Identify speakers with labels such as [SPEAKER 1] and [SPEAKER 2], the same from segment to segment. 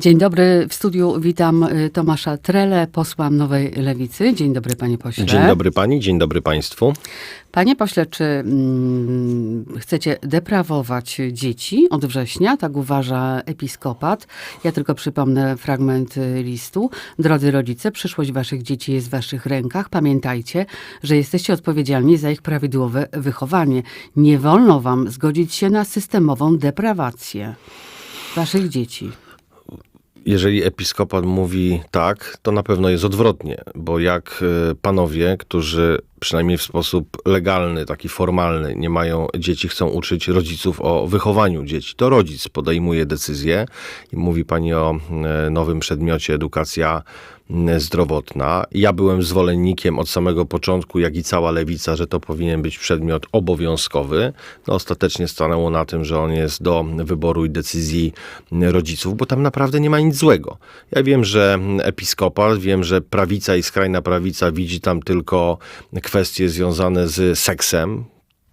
[SPEAKER 1] Dzień dobry, w studiu witam y, Tomasza Trele, posła Nowej Lewicy. Dzień dobry, panie pośle.
[SPEAKER 2] Dzień dobry pani, dzień dobry państwu.
[SPEAKER 1] Panie pośle, czy mm, chcecie deprawować dzieci od września? Tak uważa episkopat. Ja tylko przypomnę fragment y, listu. Drodzy rodzice, przyszłość waszych dzieci jest w waszych rękach. Pamiętajcie, że jesteście odpowiedzialni za ich prawidłowe wychowanie. Nie wolno wam zgodzić się na systemową deprawację waszych dzieci.
[SPEAKER 2] Jeżeli episkopat mówi tak, to na pewno jest odwrotnie, bo jak e, panowie, którzy przynajmniej w sposób legalny, taki formalny, nie mają dzieci, chcą uczyć rodziców o wychowaniu dzieci, to rodzic podejmuje decyzję i mówi pani o e, nowym przedmiocie edukacja zdrowotna. Ja byłem zwolennikiem od samego początku, jak i cała lewica, że to powinien być przedmiot obowiązkowy. No, ostatecznie stanęło na tym, że on jest do wyboru i decyzji rodziców, bo tam naprawdę nie ma nic złego. Ja wiem, że episkopat, wiem, że prawica i skrajna prawica widzi tam tylko kwestie związane z seksem.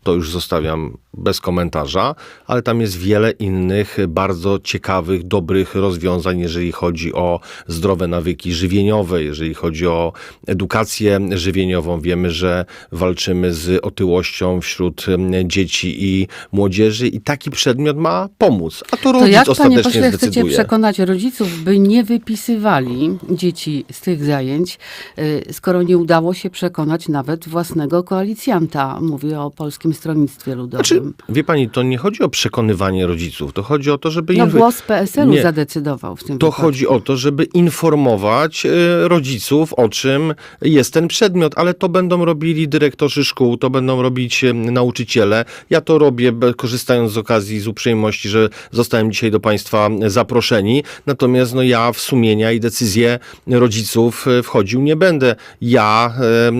[SPEAKER 2] To już zostawiam bez komentarza, ale tam jest wiele innych bardzo ciekawych, dobrych rozwiązań, jeżeli chodzi o zdrowe nawyki żywieniowe, jeżeli chodzi o edukację żywieniową. Wiemy, że walczymy z otyłością wśród em, dzieci i młodzieży i taki przedmiot ma pomóc. A to
[SPEAKER 1] To
[SPEAKER 2] rodzic
[SPEAKER 1] jak, panie
[SPEAKER 2] ostatecznie
[SPEAKER 1] pośle, chcecie przekonać rodziców, by nie wypisywali dzieci z tych zajęć, y, skoro nie udało się przekonać nawet własnego koalicjanta? Mówię o Polskim Stronnictwie Ludowym.
[SPEAKER 2] Znaczy, wie pani, to nie chodzi o przekonywanie rodziców, to chodzi o to, żeby
[SPEAKER 1] no głos PSL-u
[SPEAKER 2] Nie.
[SPEAKER 1] zadecydował w tym
[SPEAKER 2] To
[SPEAKER 1] wypadku.
[SPEAKER 2] chodzi o to, żeby informować e, rodziców, o czym jest ten przedmiot, ale to będą robili dyrektorzy szkół, to będą robić e, nauczyciele. Ja to robię, korzystając z okazji, z uprzejmości, że zostałem dzisiaj do Państwa zaproszeni. Natomiast no, ja w sumienia i decyzje rodziców e, wchodził nie będę. Ja e,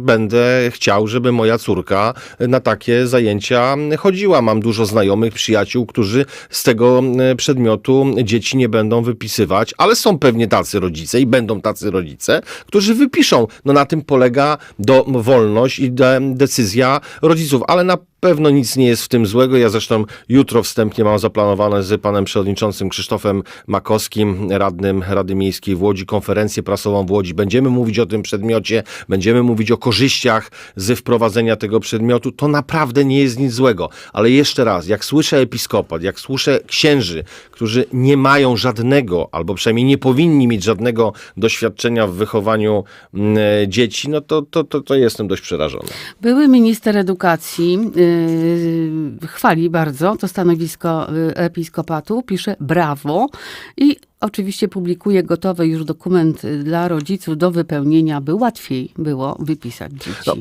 [SPEAKER 2] będę chciał, żeby moja córka na takie zajęcia chodziła. Mam dużo znajomych, przyjaciół, którzy z tego e, przedmiotu dzieci nie będą wypisywać, ale są pewnie tacy rodzice i będą tacy rodzice, którzy wypiszą. No na tym polega do wolność i de, decyzja rodziców, ale na pewno nic nie jest w tym złego. Ja zresztą jutro wstępnie mam zaplanowane z panem przewodniczącym Krzysztofem Makowskim, radnym Rady Miejskiej w Łodzi, konferencję prasową w Łodzi. Będziemy mówić o tym przedmiocie, będziemy mówić o korzyściach z wprowadzenia tego przedmiotu. To naprawdę nie jest nic złego. Ale jeszcze raz, jak słyszę episkopat, jak słyszę księży, którzy nie mają żadnego, albo przynajmniej nie powinni mieć żadnego doświadczenia w wychowaniu mm, dzieci, no to, to, to, to jestem dość przerażony.
[SPEAKER 1] Były minister edukacji yy, chwali bardzo to stanowisko yy, episkopatu, pisze brawo i oczywiście publikuje gotowy już dokument y, dla rodziców do wypełnienia, by łatwiej było wypisać dzieci.
[SPEAKER 2] No,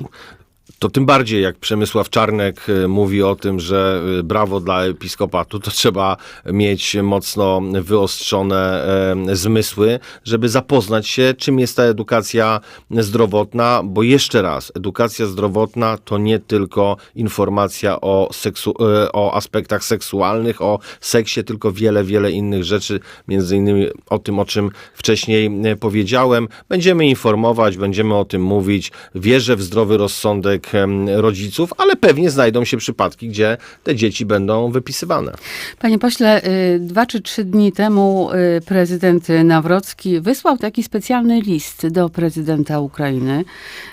[SPEAKER 2] To tym bardziej, jak Przemysław Czarnek y, mówi o tym, że y, brawo dla episkopatu, to trzeba mieć mocno wyostrzone e, zmysły, żeby zapoznać się, czym jest ta edukacja zdrowotna, bo jeszcze raz, edukacja zdrowotna to nie tylko informacja o, seksu, e, o aspektach seksualnych, o seksie, tylko wiele, wiele innych rzeczy, między innymi o tym, o czym wcześniej e, powiedziałem. Będziemy informować, będziemy o tym mówić. Wierzę w zdrowy rozsądek em, rodziców, ale pewnie znajdą się przypadki, gdzie te dzieci będą wypisywane.
[SPEAKER 1] Panie pośle, y, dwa czy trzy dni temu y, prezydent Nawrocki wysłał taki specjalny list do prezydenta Ukrainy.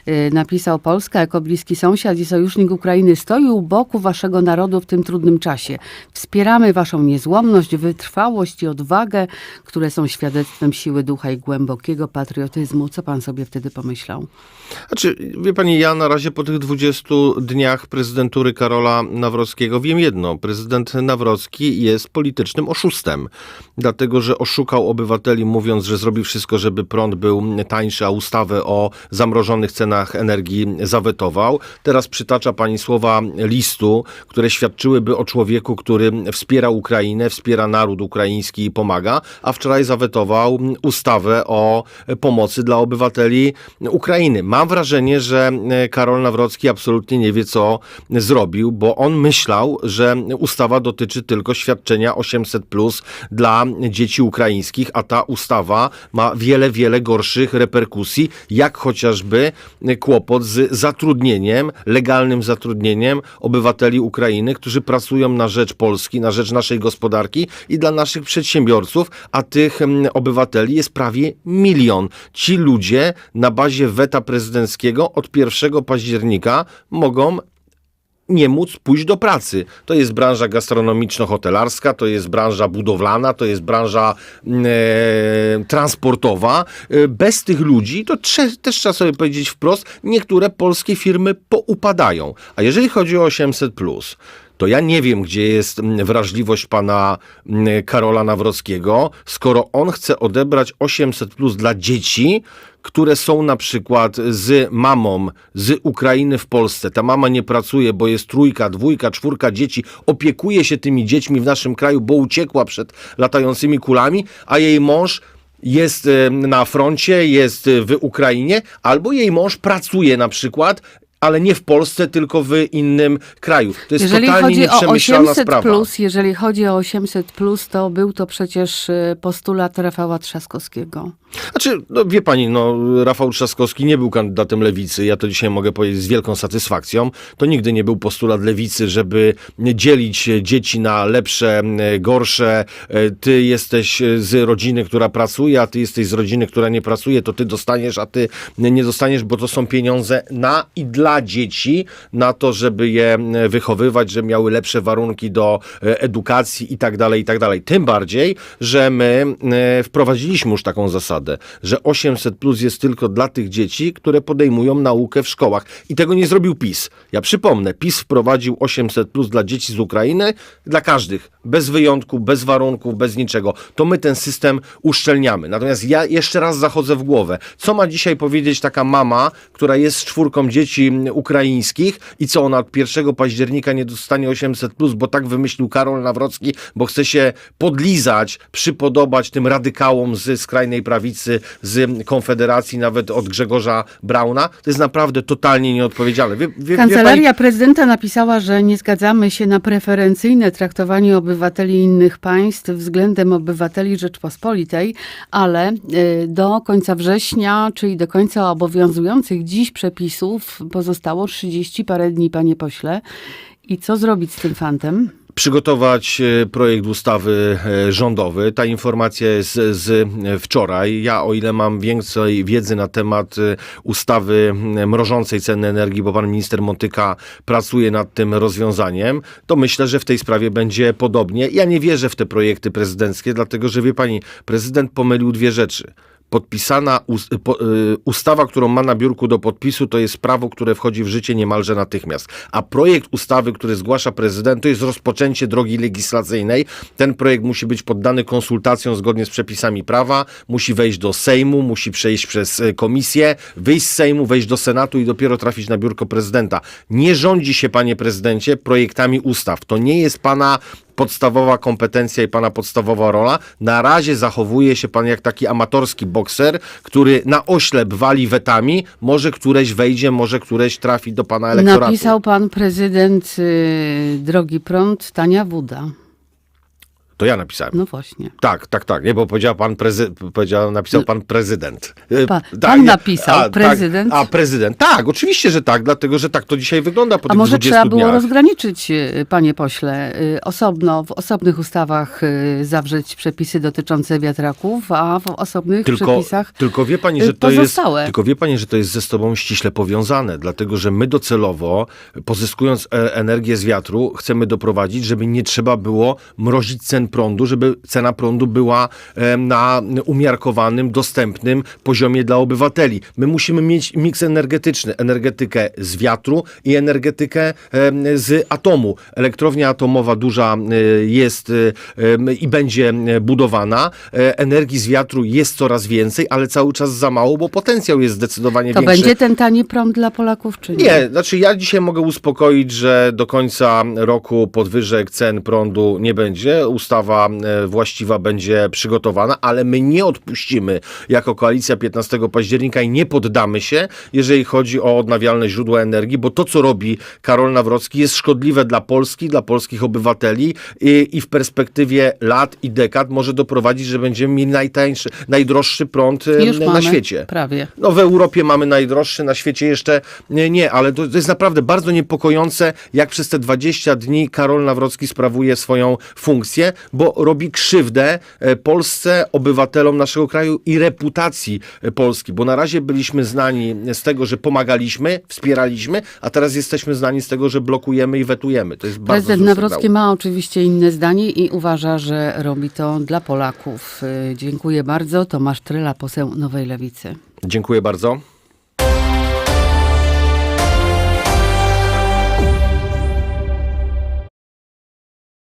[SPEAKER 1] Y, Napisał Polska jako bliski sąsiad i sojusznik Ukrainy stoi u boku waszego narodu w tym trudnym czasie. Wspieramy waszą niezłomność, wytrwałość i odwagę, które są świadectwem siły ducha i głębokiego patriotyzmu. Co pan sobie wtedy pomyślał?
[SPEAKER 2] Znaczy, wie pani, ja na razie po tych 20 dniach prezydentury Karola Nawrockiego wiem jedno. Prezydent Nawrocki jest politycznym oszustem, dlatego że oszukał obywateli mówiąc, że zrobi wszystko, żeby prąd był tańszy, a ustawę o zamrożonych cenach energii zawetował. Teraz przytacza pani słowa listu, które świadczyłyby o człowieku, który wspiera Ukrainę, wspiera naród ukraiński i pomaga, a wczoraj zawetował ustawę o pomocy dla obywateli Ukrainy. Mam wrażenie, że Karol Nawrocki Nawrocki absolutnie nie wie, co zrobił, bo on myślał, że ustawa dotyczy tylko świadczenia 800 plus dla dzieci ukraińskich, a ta ustawa ma wiele, wiele gorszych reperkusji, jak chociażby kłopot z zatrudnieniem, legalnym zatrudnieniem obywateli Ukrainy, którzy pracują na rzecz Polski, na rzecz naszej gospodarki i dla naszych przedsiębiorców, a tych mm, obywateli jest prawie milion. Ci ludzie na bazie weta prezydenckiego od 1 października mogą nie móc pójść do pracy. To jest branża gastronomiczno-hotelarska, to jest branża budowlana, to jest branża mm, e, transportowa. E, Bez tych ludzi, to trze- też trzeba sobie powiedzieć wprost, niektóre polskie firmy poupadają. A jeżeli chodzi o 800, to ja nie wiem, gdzie jest mm, wrażliwość pana mm, Karola Nawrockiego, skoro on chce odebrać 800 plus dla dzieci, które są na przykład z mamą z Ukrainy w Polsce. Ta mama nie pracuje, bo jest trójka, dwójka, czwórka dzieci, opiekuje się tymi dziećmi w naszym kraju, bo uciekła przed latającymi kulami, a jej mąż jest na froncie, jest w Ukrainie, albo jej mąż pracuje na przykład, ale nie w Polsce, tylko w innym kraju. To jest
[SPEAKER 1] Jeżeli
[SPEAKER 2] totalnie
[SPEAKER 1] chodzi o
[SPEAKER 2] nieprzemyślana
[SPEAKER 1] 800
[SPEAKER 2] sprawa.
[SPEAKER 1] plus, jeżeli chodzi o 800 plus, to był to przecież y, postulat Rafała Trzaskowskiego.
[SPEAKER 2] Znaczy, no wie pani, no, Rafał Trzaskowski nie był kandydatem lewicy, ja to dzisiaj mogę powiedzieć z wielką satysfakcją. To nigdy nie był postulat lewicy, żeby dzielić dzieci na lepsze, m, gorsze. E, Ty jesteś z rodziny, która pracuje, a ty jesteś z rodziny, która nie pracuje, to ty dostaniesz, a ty nie dostaniesz, bo to są pieniądze na i dla dzieci, na to, żeby je m, wychowywać, żeby miały lepsze warunki do e, edukacji i tak dalej, i tak dalej. Tym bardziej, że my e, wprowadziliśmy już taką zasadę, że 800 plus jest tylko dla tych dzieci, które podejmują naukę w szkołach. I tego nie zrobił PiS. Ja przypomnę, PiS wprowadził 800 plus dla dzieci z Ukrainy, dla każdych, bez wyjątku, bez warunków, bez niczego. To my ten system uszczelniamy. Natomiast ja jeszcze raz zachodzę w głowę. Co ma dzisiaj powiedzieć taka mama, która jest z czwórką dzieci ukraińskich i co ona od 1 października nie dostanie 800 plus, bo tak wymyślił Karol Nawrocki, bo chce się podlizać, przypodobać tym radykałom z skrajnej prawicy, z Konfederacji, nawet od Grzegorza Brauna. To jest naprawdę totalnie nieodpowiedzialne. Wie, wie, wie pani,
[SPEAKER 1] Kancelaria prezydenta napisała, że nie zgadzamy się na preferencyjne traktowanie obywateli innych państw względem obywateli Rzeczpospolitej, ale y, do końca września, czyli do końca obowiązujących dziś przepisów pozostało 30 parę dni, panie pośle. I co zrobić z tym fantem?
[SPEAKER 2] przygotować e, projekt ustawy e, rządowy. Ta informacja jest z e, wczoraj. Ja, o ile mam więcej wiedzy na temat ustawy mrożącej ceny energii, bo pan minister Montyka pracuje nad tym rozwiązaniem, to myślę, że w tej sprawie będzie podobnie. Ja nie wierzę w te projekty prezydenckie, dlatego że wie pani, prezydent pomylił dwie rzeczy podpisana y, ustawa, którą ma na biurku do podpisu, to jest prawo, które wchodzi w życie niemalże natychmiast. A projekt ustawy, który zgłasza prezydent, to jest rozpoczęcie drogi legislacyjnej. Ten projekt musi być poddany konsultacjom zgodnie z przepisami prawa, musi wejść do Sejmu, musi przejść przez y, komisję, wyjść z Sejmu, wejść do Senatu i dopiero trafić na biurko prezydenta. Nie rządzi się, panie prezydencie, projektami ustaw. To nie jest pana podstawowa kompetencja i pana podstawowa rola. Na razie zachowuje się pan jak taki amatorski bokser, który na oślep wali wetami. Może któreś wejdzie, może któreś trafi do pana elektoratu.
[SPEAKER 1] Napisał pan prezydent y, Drogi Prąd, Tania Wuda.
[SPEAKER 2] To ja napisałem.
[SPEAKER 1] No właśnie.
[SPEAKER 2] Tak, tak, tak. Nie, bo powiedział pan prezy... powiedział, napisał pan prezydent.
[SPEAKER 1] Pa-
[SPEAKER 2] tak,
[SPEAKER 1] pan
[SPEAKER 2] nie-
[SPEAKER 1] napisał,
[SPEAKER 2] tak,
[SPEAKER 1] prezydent?
[SPEAKER 2] a prezydent. Tak, oczywiście, że tak, dlatego że tak to dzisiaj wygląda po
[SPEAKER 1] A może
[SPEAKER 2] 20
[SPEAKER 1] trzeba było
[SPEAKER 2] dniach.
[SPEAKER 1] rozgraniczyć, y, panie pośle, y, osobno, w osobnych ustawach y, zawrzeć przepisy dotyczące wiatraków, a w osobnych
[SPEAKER 2] tylko,
[SPEAKER 1] przepisach
[SPEAKER 2] tylko wie pani,
[SPEAKER 1] y,
[SPEAKER 2] że to jest,
[SPEAKER 1] pozostałe.
[SPEAKER 2] tylko wie pani, że to jest ze sobą ściśle powiązane, dlatego że my docelowo, pozyskując e, energię z wiatru, chcemy doprowadzić, żeby nie trzeba było mrozić cen prądu, żeby cena prądu była na umiarkowanym, dostępnym poziomie dla obywateli. My musimy mieć miks energetyczny, energetykę z wiatru i energetykę z atomu. Elektrownia atomowa duża jest i będzie budowana. E, Energii z wiatru jest coraz więcej, ale cały czas za mało, bo potencjał jest zdecydowanie
[SPEAKER 1] to
[SPEAKER 2] większy.
[SPEAKER 1] będzie ten tani prąd dla Polaków, czy nie?
[SPEAKER 2] Nie, znaczy ja dzisiaj mogę uspokoić, że do końca roku podwyżek cen prądu nie będzie. Ustawa ustawa e, właściwa będzie przygotowana, ale my nie odpuścimy jako koalicja 15 października i nie poddamy się, jeżeli chodzi o odnawialne źródła energii, bo to, co robi Karol Nawrocki jest szkodliwe dla Polski, dla polskich obywateli i, i w perspektywie lat i dekad może doprowadzić, że będziemy mieli najtańszy, najdroższy prąd e,
[SPEAKER 1] Już
[SPEAKER 2] na
[SPEAKER 1] mamy
[SPEAKER 2] świecie.
[SPEAKER 1] Prawie.
[SPEAKER 2] No w Europie mamy najdroższy, na świecie jeszcze nie, nie ale to, to jest naprawdę bardzo niepokojące, jak przez te 20 dni Karol Nawrocki sprawuje swoją funkcję, bo robi krzywdę e, Polsce, obywatelom naszego kraju i reputacji e, Polski, bo na razie byliśmy znani z tego, że pomagaliśmy, wspieraliśmy, a teraz jesteśmy znani z tego, że blokujemy i wetujemy. To jest bardzo
[SPEAKER 1] Prezydent Nawrocki ma oczywiście inne zdanie i uważa, że robi to dla Polaków. Y, Dziękuję bardzo. Tomasz Tryla, poseł Nowej Lewicy.
[SPEAKER 2] Dziękuję bardzo.